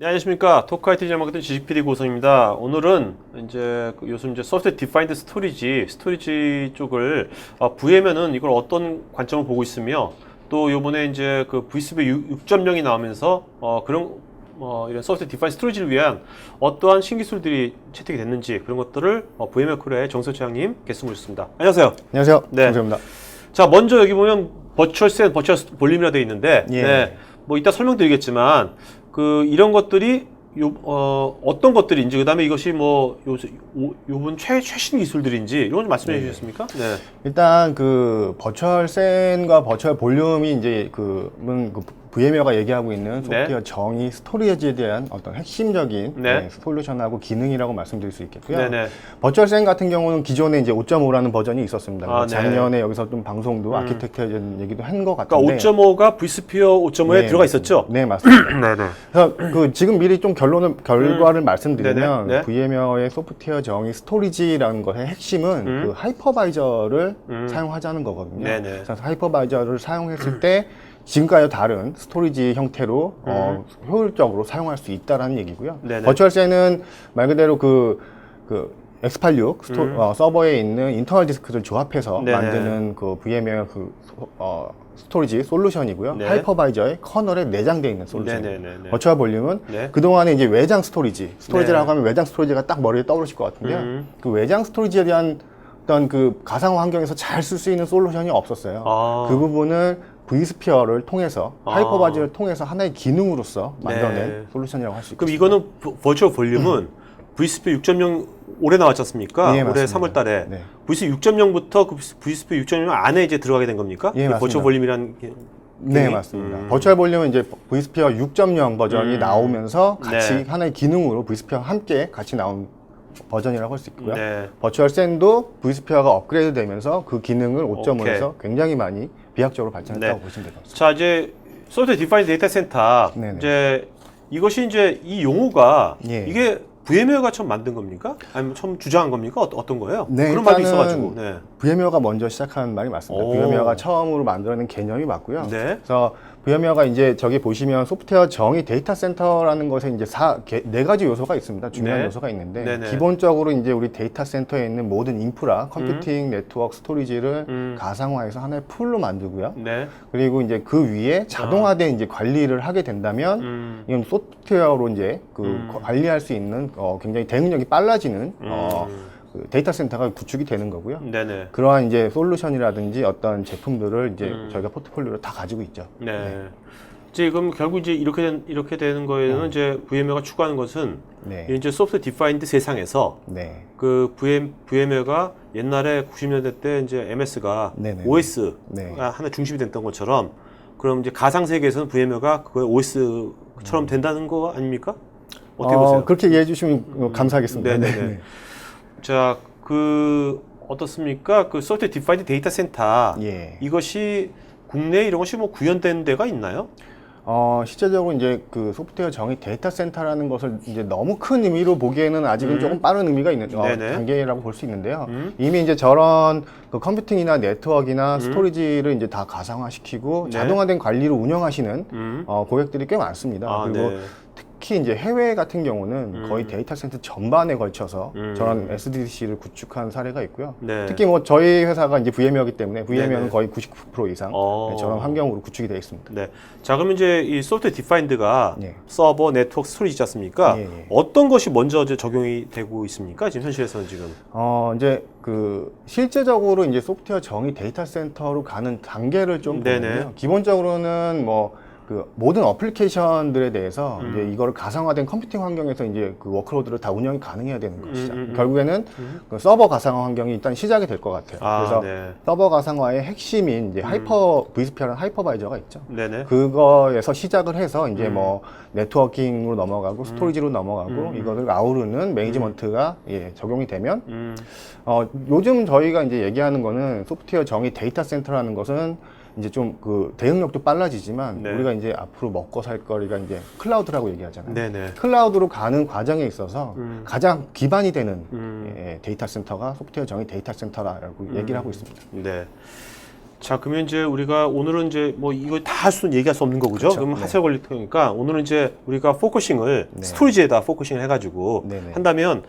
네, 안녕하십니까. 토크아이티 제목된 지식PD 고성입니다. 오늘은 이제 그 요즘 이제 소프트 디파인드 스토리지, 스토리지 쪽을 아, VM에는 이걸 어떤 관점을 보고 있으며 또 요번에 이제 그 VSB 6.0이 나오면서 어, 그런 어, 이런 소프트 디파인드 스토리지를 위한 어떠한 신기술들이 채택이 됐는지 그런 것들을 어, VM에크로의 정서 최양님 게스트 모셨습니다. 안녕하세요. 안녕하세요. 네. 정세입니다. 자, 먼저 여기 보면 버추얼 셋, 버추얼 볼륨이라 되어 있는데, 예. 네, 뭐 이따 설명드리겠지만, 그 이런 것들이 요, 어, 어떤 것들인지, 그 다음에 이것이 뭐 요새 요, 요번 최, 최신 기술들인지 이런 거좀 말씀해 주시겠습니까? 네. 일단 그 버추얼 센과 버추얼 볼륨이 이제 그문 그 VM웨어가 얘기하고 있는 소프트웨어 정의 스토리지에 대한 어떤 핵심적인 네. 네, 솔루션하고 기능이라고 말씀드릴 수 있겠고요. 네 네. 버추얼 센 같은 경우는 기존에 이제 5.5라는 버전이 있었습니다. 아, 네. 작년에 여기서 좀 방송도 음. 아키텍처전 얘기도 한 것 같은데. 그러니까 5.5가 v스피어 5.5에 네, 들어가 있었죠? 네, 맞습니다. 네 네. 그래서 그 지금 미리 좀 결론을 결과를 말씀드리면 음. 네네. 네. VM웨어의 소프트웨어 정의 스토리지라는 것의 핵심은 음. 그 하이퍼바이저를 음. 사용하자는 거거든요. 네 네. 그래서 하이퍼바이저를 사용했을 때 지금까지 다른 스토리지 형태로 어, 효율적으로 사용할 수 있다라는 얘기고요. 음. 네네. 버추얼셋은 말 그대로 그, 그 X86 스토, 음. 어, 서버에 있는 인터널 디스크를 조합해서 네네. 만드는 그 VM웨어 그 소- 어, 스토리지 솔루션이고요. 네. 하이퍼바이저의 커널에 내장되어 있는 솔루션입니다. 버추얼 볼륨은 네. 그동안에 이제 외장 스토리지, 스토리지라고 네. 하면 외장 스토리지가 딱 머리에 떠오르실 것 같은데요. 음. 그 외장 스토리지에 대한 어떤 그 가상화 환경에서 잘 쓸 수 있는 솔루션이 없었어요. 아. 그 부분을 v스피어를 통해서 아. 하이퍼바이저를 통해서 하나의 기능으로서 만들어낸 네. 솔루션이라고 할 수 있습니다. 그럼 이거는 버- 버추얼 볼륨은 vSP 6.0 올해 나왔지 않습니까? 예, 올해 맞습니다. 3월 달에. 네. vSP 6.0부터 그 vSP 6.0 안에 이제 들어가게 된 겁니까? 예, 그 맞습니다. 볼륨이라는 게. 네? 맞습니다. 음. 버추얼 볼륨은 이제 v스피어 6.0 버전이 음. 나오면서 같이 네. 하나의 기능으로 v스피어와 함께 같이 나온 버전이라고 할 수 있고요. 네. 버추얼 샌도 v스피어가 업그레이드 되면서 그 기능을 5.5에서 오케이. 굉장히 많이 비약적으로 발전했다고 네. 보시면 될 것 같습니다. 자 이제 소프트 디파인 데이터 센터 네네. 이제 이것이 이제 이 용어가 예. 이게 VM웨어가 처음 만든 겁니까? 아니면 처음 주장한 겁니까? 어, 어떤 거예요? 네, 그런 일단은 있어가지고. 네. VM웨어가 먼저 시작한 말이 맞습니다. 오. VM웨어가 처음으로 만들어낸 개념이 맞고요. 네. 그래서 VM웨어가 이제 저기 보시면 소프트웨어 정의 데이터 센터라는 것에 이제 사, 개- 네 가지 요소가 있습니다. 중요한 네. 요소가 있는데 네네. 기본적으로 이제 우리 데이터 센터에 있는 모든 인프라, 컴퓨팅, 네트워크, 스토리지를 음. 가상화해서 하나의 풀로 만들고요. 네. 그리고 이제 그 위에 자동화된 이제 관리를 하게 된다면 음. 이건 소프트웨어로 이제 그 음. 관리할 수 있는 어, 굉장히 대응력이 빨라지는 어, 음. 그 데이터 센터가 구축이 되는 거고요. 네네. 그러한 이제 솔루션이라든지 어떤 제품들을 이제 음. 저희가 포트폴리오로 다 가지고 있죠. 네. 지금 결국 이제 이렇게 된, 이렇게 되는 거에는 이제 VM웨어가 추구하는 것은 네. 이제 소프트 디파인드 세상에서 네. 그 VM, VM웨어가 옛날에 90년대 때 이제 MS가 네네. OS가 네. 하나 중심이 됐던 것처럼 그럼 이제 가상 세계에서는 VM웨어가 그거 OS처럼 된다는 거 아닙니까? 어떻게 어, 보세요? 그렇게 이해해 주시면 어, 감사하겠습니다. 네네 네. 자, 그 어떻습니까? 그 소프트 디파인드 데이터 센터 예. 이것이 국내 이런 것이 뭐 구현된 데가 있나요? 어, 실제적으로 이제 그 소프트웨어 정의 데이터 센터라는 것을 이제 너무 큰 의미로 보기에는 아직은 음. 조금 빠른 의미가 있는 어, 네네. 단계라고 볼 수 있는데요. 음. 이미 이제 저런 그 컴퓨팅이나 네트워크나 음. 스토리지를 이제 다 가상화시키고 네. 자동화된 관리를 운영하시는 음. 어, 고객들이 꽤 많습니다. 아, 그리고 네. 특히 이제 해외 같은 경우는 음. 거의 데이터 센터 전반에 걸쳐서 음. 저런 SDC를 구축한 사례가 있고요. 네. 특히 뭐 저희 회사가 이제 VM이기 때문에. VM은 거의 99% 이상 어. 네, 저런 환경으로 구축이 되어 있습니다. 네. 자, 그럼 이제 이 소프트 디파인드가 예. 서버, 네트워크, 스토리지 않습니까? 예, 예. 어떤 것이 먼저 이제 적용이 되고 있습니까? 지금 현실에서는 지금. 어, 이제 그 실제적으로 이제 소프트웨어 정의 데이터 센터로 가는 단계를 좀. 보는데요. 기본적으로는 뭐 그 모든 어플리케이션들에 대해서 음. 이제 이거를 가상화된 컴퓨팅 환경에서 이제 그 워크로드를 다 운영이 가능해야 되는 것이죠. 음, 음. 결국에는 음. 그 서버 가상화 환경이 일단 시작이 될 것 같아요. 아, 그래서 네. 서버 가상화의 핵심인 이제 하이퍼 vSphere라는 하이퍼바이저가 있죠. 네네. 그거에서 시작을 해서 이제 음. 뭐 네트워킹으로 넘어가고 스토리지로 넘어가고 음. 이거를 아우르는 매니지먼트가 예, 적용이 되면 음. 어, 요즘 저희가 이제 얘기하는 거는 소프트웨어 정의 데이터 센터라는 것은 이제 좀 그 대응력도 빨라지지만 네. 우리가 이제 앞으로 먹고 살 거리가 이제 클라우드라고 얘기하잖아요. 네네. 클라우드로 가는 과정에 있어서 음. 가장 기반이 되는 음. 예, 데이터 센터가 소프트웨어 정의 데이터 센터라고 음. 얘기를 하고 있습니다. 네. 자, 그러면 이제 우리가 오늘은 이제 뭐 이거 다 할 수는 얘기할 수 없는 거고죠. 그쵸. 그러면 네. 하세 걸릴 테니까 오늘은 이제 우리가 포커싱을 네. 스토리지에다 포커싱을 해가지고 네네. 한다면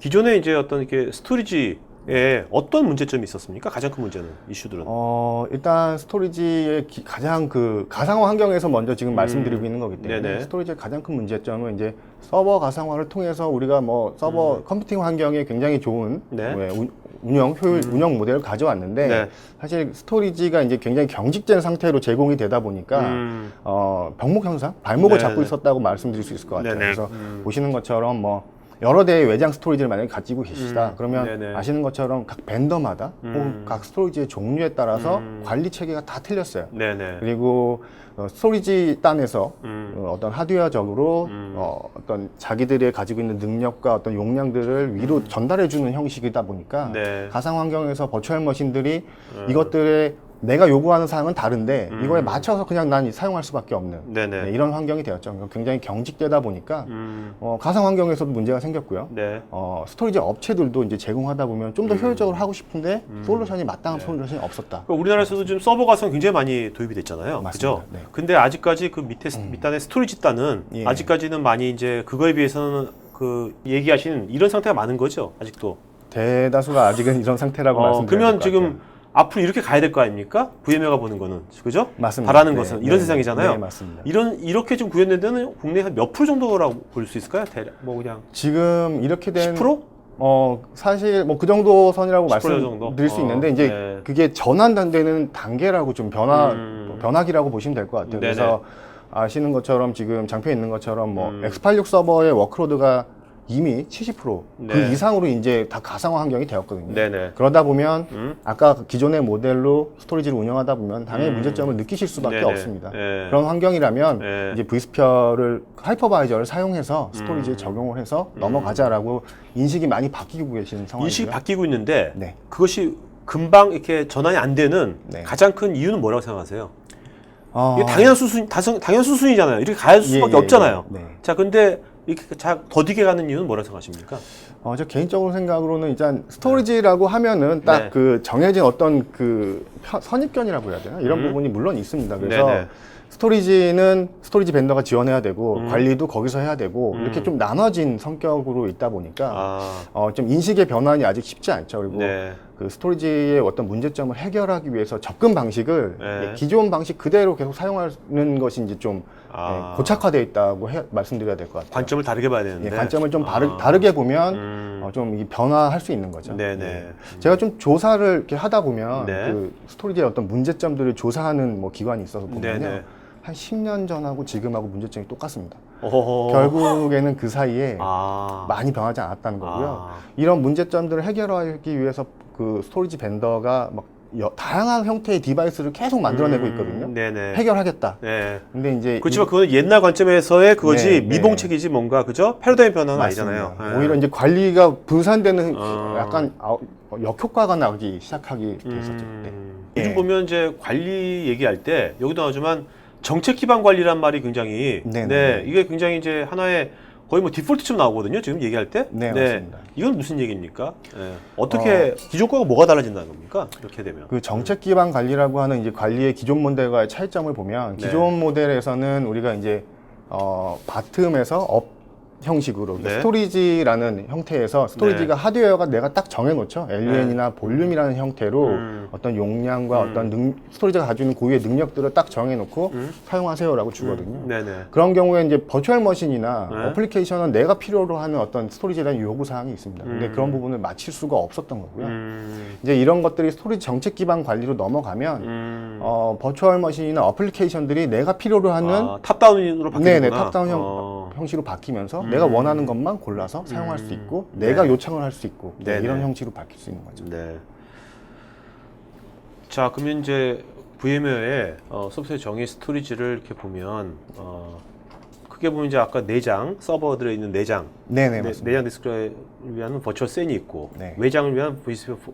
기존에 이제 어떤 이렇게 스토리지 에 어떤 문제점이 있었습니까? 가장 큰 문제는 이슈들은. 어, 일단 스토리지의 기- 가장 그 가상화 환경에서 먼저 지금 말씀드리고 있는 거기 때문에 음. 네네. 스토리지의 가장 큰 문제점은 이제 서버 가상화를 통해서 우리가 뭐 서버 컴퓨팅 환경에 굉장히 좋은 음. 네. 왜 운- 운영 효율 운영 모델을 가져왔는데 네. 사실 스토리지가 이제 굉장히 경직된 상태로 제공이 되다 보니까 음. 어, 병목 현상, 발목을 네네. 잡고 있었다고 말씀드릴 수 있을 것 같아요. 네네. 그래서 음. 보시는 것처럼 뭐 여러 대의 외장 스토리지를 만약에 가지고 계시다. 음. 그러면 네네. 아시는 것처럼 각 벤더마다 음. 혹은 각 스토리지의 종류에 따라서 음. 관리 체계가 다 틀렸어요. 네네. 그리고 어, 스토리지 단에서 음. 어, 어떤 하드웨어적으로 음. 어, 어떤 자기들의 가지고 있는 능력과 어떤 용량들을 위로 전달해주는 형식이다 보니까 음. 네. 가상 환경에서 버추얼 머신들이 음. 이것들의 내가 요구하는 사항은 다른데 음. 이거에 맞춰서 그냥 난 사용할 수밖에 없는 네네. 네, 이런 환경이 되었죠. 굉장히 경직되다 보니까 음. 어, 가상 환경에서도 문제가 생겼고요. 네. 어, 스토리지 업체들도 이제 제공하다 보면 좀 더 효율적으로 하고 싶은데 솔루션이 마땅한 솔루션이 없었다. 그러니까 우리나라에서도 지금 서버 가상 굉장히 많이 도입이 됐잖아요. 맞습니다. 그죠? 네. 근데 아직까지 그 밑에 밑단의 스토리지 단은 예. 아직까지는 많이 이제 그거에 비해서는 그 얘기하시는 이런 상태가 많은 거죠. 아직도. 대다수가 아직은 이런 상태라고 어, 말씀드려야 그러면 지금 같아요. 앞으로 이렇게 가야 될 거 아닙니까? VM웨어가 보는 거는. 그죠? 맞습니다. 바라는 네, 것은 네, 이런 네. 세상이잖아요. 네, 맞습니다. 이런 이렇게 좀 구현된 데는 국내 한몇 프로 정도라고 볼 수 있을까요? 대략 뭐 그냥 지금 이렇게 된 10%? 어 사실 뭐 그 정도 선이라고 10% 정도? 말씀드릴 수 어, 있는데 이제 네. 그게 전환되는 단계라고 좀 변화 음. 뭐 변화기라고 보시면 될 것 같아요. 네네. 그래서 아시는 것처럼 지금 장표에 있는 것처럼 뭐 음. X86 서버의 워크로드가 이미 70%그 네. 이상으로 이제 다 가상화 환경이 되었거든요. 네네. 그러다 보면 음? 아까 그 기존의 모델로 스토리지를 운영하다 보면 당연히 음. 문제점을 느끼실 수밖에 네네. 없습니다. 네. 그런 환경이라면 네. 이제 vSphere를 하이퍼바이저를 사용해서 음. 스토리지에 적용을 해서 넘어가자라고 인식이 많이 바뀌고 계시는 상황이고요. 인식이 바뀌고 있는데 네. 그것이 금방 이렇게 전환이 안 되는 네. 가장 큰 이유는 뭐라고 생각하세요? 어, 당연한 수순, 당연 수순이잖아요. 이렇게 갈 수밖에 예, 예, 없잖아요. 예. 네. 자, 근데 이렇게 자, 더디게 가는 이유는 뭐라고 생각하십니까? 어, 저 개인적으로 생각으로는 일단 스토리지라고 하면은 딱 네. 그 정해진 어떤 그 편- 선입견이라고 해야 되나 이런 음. 부분이 물론 있습니다. 그래서 네네. 스토리지는 스토리지 벤더가 지원해야 되고 음. 관리도 거기서 해야 되고 음. 이렇게 좀 나눠진 성격으로 있다 보니까 아, 어, 좀 인식의 변환이 아직 쉽지 않죠. 그리고 네. 그 스토리지의 어떤 문제점을 해결하기 위해서 접근 방식을 네. 예, 기존 방식 그대로 계속 사용하는 것이 이제 좀 아. 예, 고착화되어 있다고 해- 말씀드려야 될 것 같아요. 관점을 다르게 봐야 되는데. 예, 관점을 좀 다르, 아. 다르 게 보면 음. 어, 좀 변화할 수 있는 거죠. 네네. 예. 제가 좀 조사를 이렇게 하다 보면 네. 그 스토리지의 어떤 문제점들을 조사하는 뭐 기관이 있어서 보면요. 네네. 한 10년 전하고 지금하고 문제점이 똑같습니다. 어허허. 결국에는 그 사이에 아. 많이 변하지 않았다는 거고요. 아. 이런 문제점들을 해결하기 위해서 그 스토리지 벤더가 막 여- 다양한 형태의 디바이스를 계속 만들어내고 있거든요. 음, 네네. 해결하겠다. 네. 근데 이제 그렇지만 그거는 옛날 관점에서의 그거지 네, 네. 미봉책이지 뭔가 그죠? 패러다임 변화는 맞습니다. 아니잖아요. 네. 오히려 이제 관리가 분산되는 어. 약간 아- 역효과가 나기 시작하기 됐었죠. 네. 음, 예. 요즘 보면 이제 관리 얘기할 때 여기도 나오지만 정책 기반 관리란 말이 굉장히 네 네. 네 이게 굉장히 이제 하나의 거의 뭐 디폴트처럼 나오거든요. 지금 얘기할 때. 네, 맞습니다. 이건 무슨 얘기입니까? 네. 어떻게 기존 거가 뭐가 달라진다는 겁니까? 이렇게 되면. 그 정책 기반 관리라고 하는 이제 관리의 기존 모델과의 차이점을 보면 네. 기존 모델에서는 우리가 이제 어 바텀에서 업 형식으로 네. 스토리지라는 형태에서 스토리지가 하드웨어가 내가 딱 정해놓죠 LUN이나 볼륨이라는 형태로 음. 어떤 용량과 음. 어떤 능, 스토리지가 가지고 있는 고유의 능력들을 딱 정해놓고 음. 사용하세요라고 주거든요. 네네. 그런 경우에 이제 버추얼 머신이나 네. 어플리케이션은 내가 필요로 하는 어떤 스토리지에 대한 요구 사항이 있습니다. 근데 음. 그런 부분을 맞출 수가 없었던 거고요. 음. 이제 이런 것들이 스토리지 정책 기반 관리로 넘어가면 음. 어, 버추얼 머신이나 어플리케이션들이 내가 필요로 하는 아, 탑다운으로 바뀌는구나. 네네 탑다운 형, 어. 형식으로 바뀌면서 음. 내가 원하는 것만 골라서 사용할 수 있고 내가 네. 요청을 할 수 있고 네, 네네. 이런 형식으로 바뀔 수 있는 거죠. 네. 자, 그러면 이제 VM웨어의 어, 소프트웨어 정의 스토리지를 이렇게 보면 어, 크게 보면 이제 아까 내장 서버들에 있는 내장 네네 내, 맞습니다. 내장 디스크를 위한 버추얼 센이 있고 네. 외장을 위한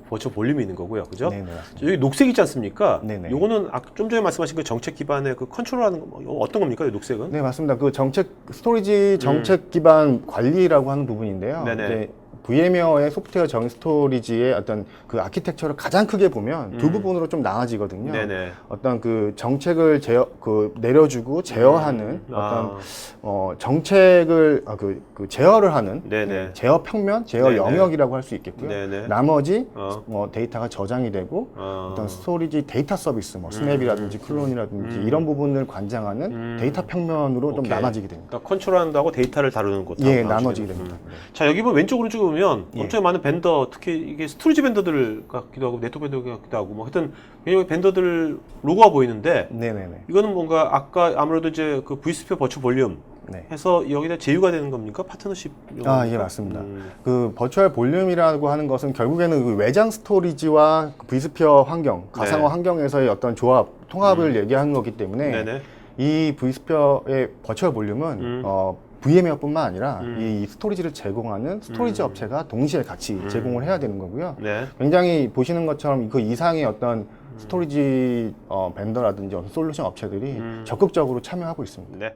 버추얼 볼륨이 있는 거고요, 그죠? 네네 맞습니다. 여기 녹색 있지 않습니까? 네네. 요거는 아까 좀 전에 말씀하신 그 정책 기반의 그 컨트롤하는 거 뭐, 어떤 겁니까? 이 녹색은? 네 맞습니다. 그 정책 스토리지 정책 기반 관리라고 하는 부분인데요. 음. 네네. VM웨어의 소프트웨어 정의 스토리지의 어떤 그 아키텍처를 가장 크게 보면 두 음. 부분으로 좀 나눠지거든요. 네네. 어떤 그 정책을 제어 그 내려주고 제어하는 어떤 아, 어 정책을 아, 그, 그 제어를 하는 네네. 제어 평면, 제어 네네. 영역이라고 할 수 있겠고요. 네네. 나머지 어. 뭐 데이터가 저장이 되고 어. 어떤 스토리지 데이터 서비스, 뭐 스냅이라든지 클론이라든지 음. 이런 부분을 관장하는 음. 데이터 평면으로 좀 오케이. 나눠지게 됩니다. 그러니까 컨트롤한다고 데이터를 다루는 곳. 예, 나눠지게 됩니다. 자 여기 보면 왼쪽 오른쪽에 보면 예. 엄청 많은 벤더 특히 이게 스토리지 벤더들 같기도 하고 네트워크 벤더 같기도 하고 뭐 하여튼 왜냐면 벤더들 로고가 보이는데 네네네. 이거는 뭔가 아까 아무래도 이제 그 V스피어 버추 볼륨 네. 해서 여기다 제휴가 되는 겁니까 파트너십 아, 예, 맞습니다. 음. 그 버추얼 볼륨이라고 하는 것은 결국에는 그 외장 스토리지와 그 V스피어 환경, 가상화 네. 환경에서의 어떤 조합, 통합을 얘기하는 거기 때문에 네네 이 V스피어의 버추얼 볼륨은 음. 어, VM웨어뿐만 아니라 음. 이 스토리지를 제공하는 스토리지 음. 업체가 동시에 같이 음. 제공을 해야 되는 거고요. 네 굉장히 보시는 것처럼 그 이상의 어떤 스토리지 어, 벤더라든지 어떤 솔루션 업체들이 음. 적극적으로 참여하고 있습니다. 네.